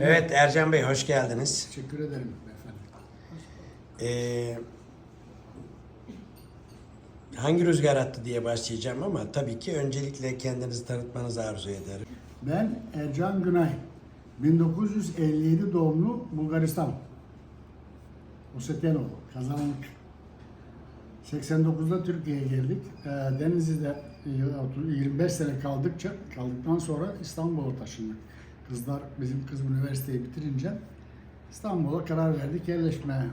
Evet Ercan Bey hoş geldiniz. Teşekkür ederim efendim. Ee, hangi rüzgar attı diye başlayacağım ama tabii ki öncelikle kendinizi tanıtmanızı arzu ederim. Ben Ercan Günay. 1957 doğumlu Bulgaristan. Osetenoğlu, kazanlık. 89'da Türkiye'ye geldik. Ee, Denizli'de e, 25 sene kaldıkça kaldıktan sonra İstanbul'a taşındık. Kızlar bizim kız üniversiteyi bitirince İstanbul'a karar verdik yerleşmeye.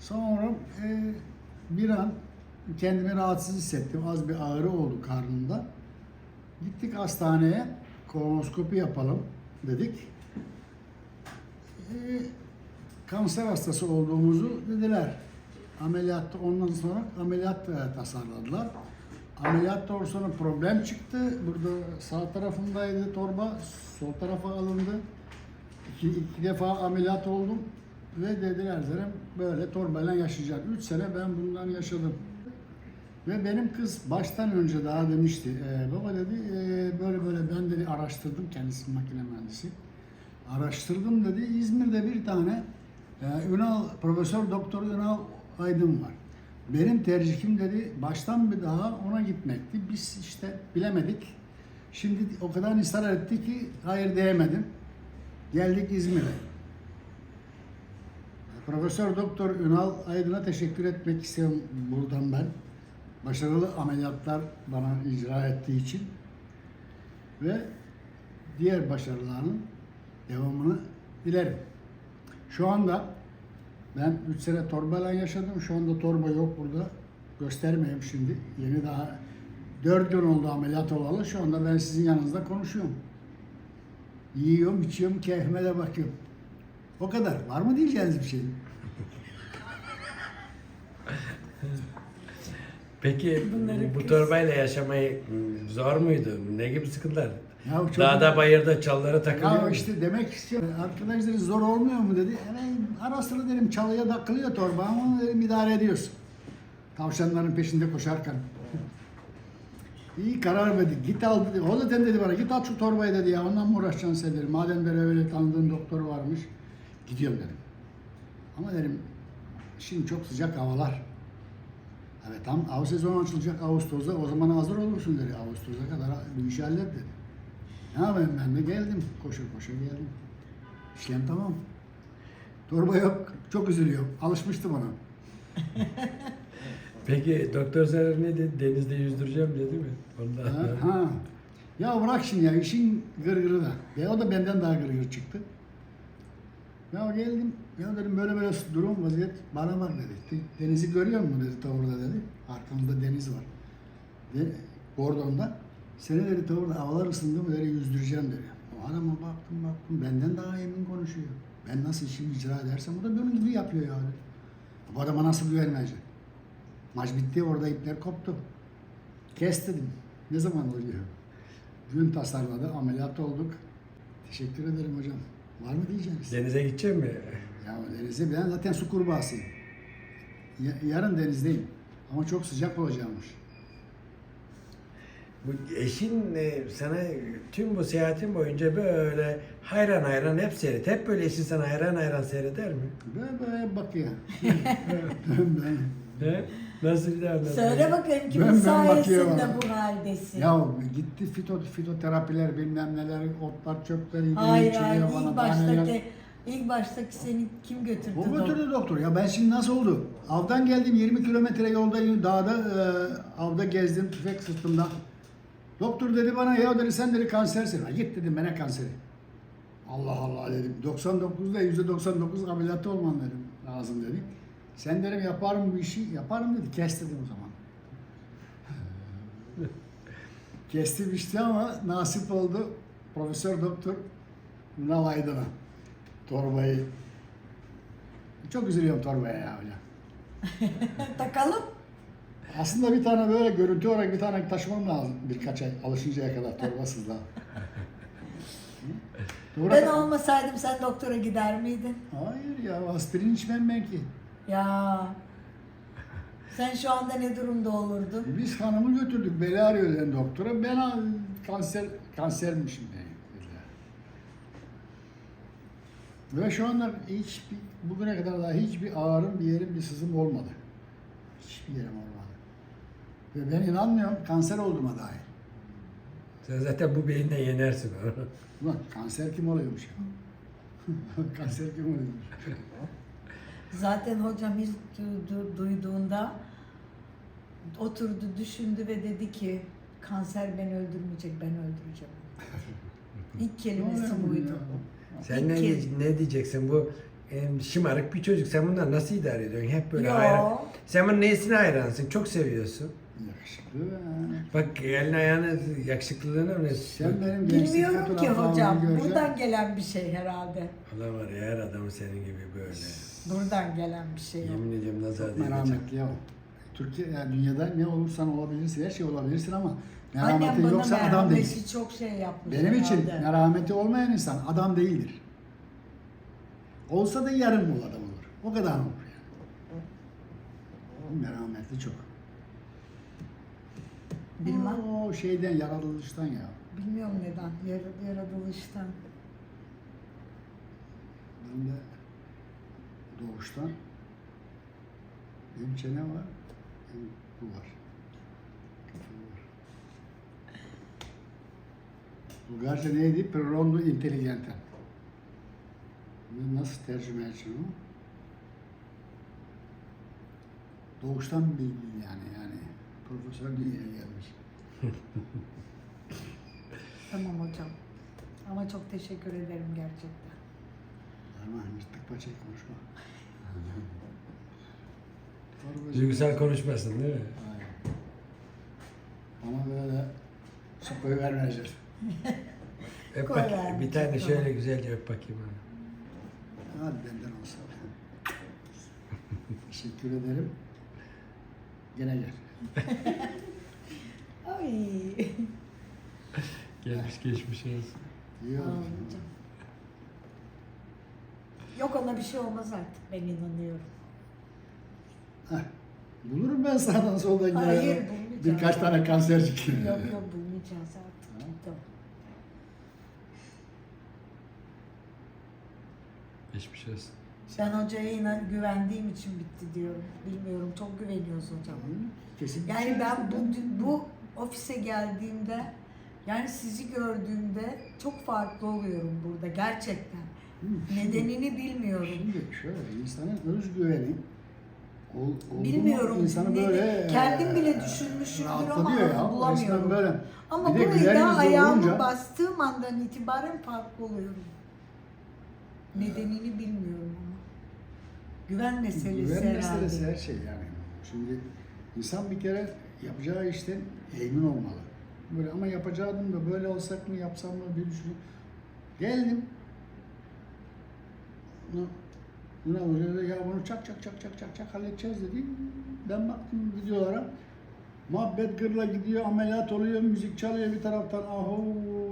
Sonra e, bir an kendimi rahatsız hissettim. Az bir ağrı oldu karnımda. Gittik hastaneye kolonoskopi yapalım dedik. Ee, kanser hastası olduğumuzu dediler. Ameliyatta ondan sonra ameliyat e, tasarladılar. Ameliyat doğru sonra problem çıktı. Burada sağ tarafındaydı torba, sol tarafa alındı. İki, iki defa ameliyat oldum ve dediler Zerem böyle torbayla yaşayacak. Üç sene ben bundan yaşadım. Ve benim kız baştan önce daha demişti. "Ee, baba dedi "ee, böyle böyle ben dedi araştırdım kendisi makine mühendisi. Araştırdım dedi İzmir'de bir tane e, Ünal Profesör Doktor Ünal Aydın var. Benim tercihim dedi baştan bir daha ona gitmekti. Biz işte bilemedik. Şimdi o kadar ısrar etti ki hayır diyemedim. Geldik İzmir'e. Profesör Doktor Ünal Aydın'a teşekkür etmek istiyorum buradan ben. Başarılı ameliyatlar bana icra ettiği için ve diğer başarılarının devamını dilerim. Şu anda ben 3 sene torbayla yaşadım. Şu anda torba yok burada. Göstermeyeyim şimdi. Yeni daha 4 gün oldu ameliyat olalı. Şu anda ben sizin yanınızda konuşuyorum. Yiyorum, içiyorum, keyfime de bakıyorum. O kadar. Var mı diyeceğiniz bir şey? Peki bu torbayla yaşamayı zor muydu? Ne gibi sıkıntılar? Ya çok- Dağda bayırda çallara takılıyor Ya mu? işte demek istiyorum. Arkadaş dedi zor olmuyor mu dedi. Yani ara sıra dedim çalıya takılıyor torba ama dedim idare ediyoruz. Tavşanların peşinde koşarken. İyi karar verdik. Git al dedi. O zaten dedi bana git al şu torbayı dedi ya. Ondan mı uğraşacaksın sen dedi. Madem böyle öyle tanıdığın doktor varmış. Gidiyorum dedim. Ama dedim şimdi çok sıcak havalar. Evet tam av sezonu açılacak Ağustos'ta. O zaman hazır olursun dedi. Ağustos'a kadar bu işi hallet dedi. Ne yapayım ben de geldim. Koşa koşa geldim. İşlem tamam. Torba yok. Çok üzülüyorum. Alışmıştım ona. Peki doktor sana ne dedi? Denizde yüzdüreceğim dedi mi? Ondan Ha, ha. Ya bırak şimdi ya işin gırgırı da. Ya o da benden daha gırgır çıktı. Ya geldim. Ya dedim böyle böyle durum vaziyet bana bak dedi. Denizi görüyor musun dedi tavırda dedi. Arkamızda deniz var. De, Gordon'da. Seni dedi tavırda havalar ısındı mı dedi yüzdüreceğim dedi. O adama baktım baktım benden daha emin konuşuyor. Ben nasıl işimi icra edersem o da benim gibi yapıyor yani. Bu adama nasıl güvenmeyecek? Maç bitti orada ipler koptu. Kes dedim. Ne zaman oluyor? Gün tasarladı, ameliyat olduk. Teşekkür ederim hocam. Var mı diyeceğiniz? Denize gidecek mi? Ya denize ben zaten su kurbağasıyım. Ya- yarın denizdeyim. Ama çok sıcak olacakmış. Bu eşin sana tüm bu seyahatin boyunca böyle hayran hayran hep seyret. Hep böyle eşin sana hayran hayran seyreder mi? Böyle böyle bakıyor. ben, ben. He? Nasıl bir daha. Söyle bakayım Ben- kimin ben sayesinde bakıyorum. bu haldesin? Ya gitti fito, fitoterapiler bilmem neler, otlar çöpler yedi, hayır içiliyor hayır bana, ilk bahaneler. baştaki ilk baştaki seni kim götürdü? O doktor? götürdü doktor. Ya ben şimdi nasıl oldu? Avdan geldim 20 kilometre yolda dağda e, avda gezdim tüfek sırtımda. Doktor dedi bana ya dedi sen dedi kansersin. Ha, git dedim bana kanseri. Allah Allah dedim. 99'da %99 ameliyatı olman dedim. Lazım dedim. Sen dedim yaparım bu işi. Yaparım dedi. Kes dedim o zaman. Kestim işte ama nasip oldu. Profesör Doktor Ünal Aydın'a torbayı çok üzülüyorum torbaya ya öyle. Takalım. Aslında bir tane böyle görüntü olarak bir tane taşımam lazım birkaç ay alışıncaya kadar torbasız daha. Doğru. Ben olmasaydım sen doktora gider miydin? Hayır ya aspirin içmem ben ki. Ya. Sen şu anda ne durumda olurdun? Biz hanımı götürdük beli ağrıyor dedi doktora. Ben kanser kansermişim dedi. Ve şu anda hiç bugüne kadar daha hiçbir ağrım, bir yerim, bir sızım olmadı. Hiçbir yerim olmadı. Ve ben inanmıyorum kanser olduğuma dair. Sen zaten bu beyinden yenersin onu. Ulan kanser kim oluyormuş ya? kanser kim oluyormuş? Zaten hocam ilk du- du- duyduğunda oturdu, düşündü ve dedi ki kanser beni öldürmeyecek, ben öldüreceğim. İlk kelimesi Öyle buydu. ya. Sen ne, ne diyeceksin bu şımarık bir çocuk. Sen bundan nasıl idare ediyorsun? Hep böyle Yo. hayran. Sen bunun neyesine hayransın? Çok seviyorsun. Yakışıklı ve... Bak elini ayağını yakışıklılığına mı? Sen benim Bilmiyorum ki hocam. Buradan gelen bir şey herhalde. Allah var ya her adamı senin gibi böyle. Buradan gelen bir şey. Yemin ediyorum nazar merhametli ya. Türkiye, yani dünyada ne olursan olabilirsin, her şey olabilirsin ama Annem merhameti bana yoksa adam merhameti çok şey yapmış. Benim için herhalde. merhameti olmayan insan adam değildir. Olsa da yarım bu adam olur. O kadar olur yani. Merhametli çok. Bilmem. O şeyden, yaratılıştan ya. Bilmiyorum neden. Yar- yaratılıştan. Ben de doğuştan hem çene var hem bu var. Bulgarca neydi? Prondo intelligente. Nasıl tercüme edeceğim onu? Doğuştan bilgi yani yani. Profesör dünyaya gelmiş. Tamam hocam. Ama çok teşekkür ederim gerçekten. Ama yırtık paçayı konuşma. Duygusal konuşmasın değil mi? Aynen. Ama böyle sopayı vermeyeceğiz. Öp Koy bak, ver. bir tane şöyle güzelce öp bakayım onu. Hadi benden olsa. Teşekkür ederim. Gene gel. Ay. Gelmiş geçmiş olsun. İyi oldu. Yok ona bir şey olmaz artık. Ben inanıyorum. Heh. Bulurum ben sağdan soldan Hayır, gelen bulmayacağım. birkaç tane kansercik. Yok yok bulmayacağız artık. Tamam. Geçmiş olsun. Ben hocaya inan güvendiğim için bitti diyorum. Bilmiyorum çok güveniyoruz hocam. Kesin. Yani ben bu, bu ofise geldiğimde yani sizi gördüğümde çok farklı oluyorum burada gerçekten. Nedenini bilmiyorum. Şimdi şöyle insanın özgüveni ol, oldu Bilmiyorum. insanı Ne- böyle kendim bile eee, düşünmüşümdür ama rahatlatıyor ya. bulamıyorum. Resmen böyle. Ama Bir de güler buraya yüzlü ayağımı olunca- bastığım andan itibaren farklı oluyorum. Nedenini bilmiyorum ama. Güven meselesi Güven herhalde. meselesi her şey yani. Şimdi insan bir kere yapacağı işten emin olmalı. Böyle ama yapacaktım da böyle olsak mı yapsam mı bir düşünün. Geldim. Buna, hoca dedi, ya bunu çak çak çak çak çak çak halledeceğiz dedi. Ben baktım videolara. Muhabbet gırla gidiyor, ameliyat oluyor, müzik çalıyor bir taraftan. Aho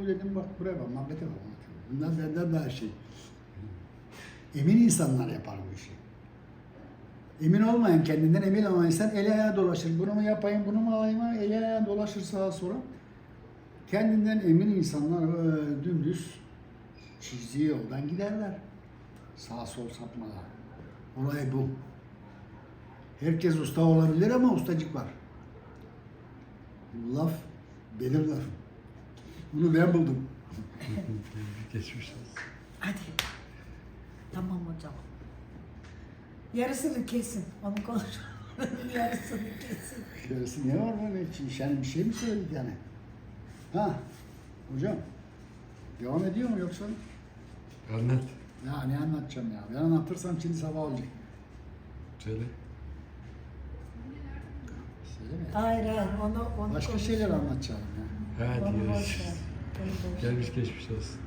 dedim bak buraya bak, muhabbete bak. Bunlar benden daha şey. Emin insanlar yapar bu işi. Emin olmayan, kendinden emin olmayan insan eli ayağı dolaşır. Bunu mu yapayım, bunu mu alayım, eli ayağı dolaşır sağa sola. Kendinden emin insanlar böyle dümdüz çizdiği yoldan giderler. Sağ sol sapmadan. Olay bu. Herkes usta olabilir ama ustacık var. Bu laf benim lafım. Bunu ben buldum. geçmiş olsun. Hadi. Tamam hocam. Yarısını kesin. Onu konuşalım. Yarısını kesin. Yarısı ne var böyle? Hiç- Yani bir şey mi söyledik yani? Ha, hocam. Devam ediyor mu yoksa? Anlat. Ya ne anlatacağım ya? Ben anlatırsam şimdi sabah olacak. Söyle. Söyleme. Hayır hayır onu, onu Başka konuş- şeyler anlatacağım ya. Hadi Onu boş görüşürüz. ver. Onu boş ver. Gelmiş geçmiş olsun.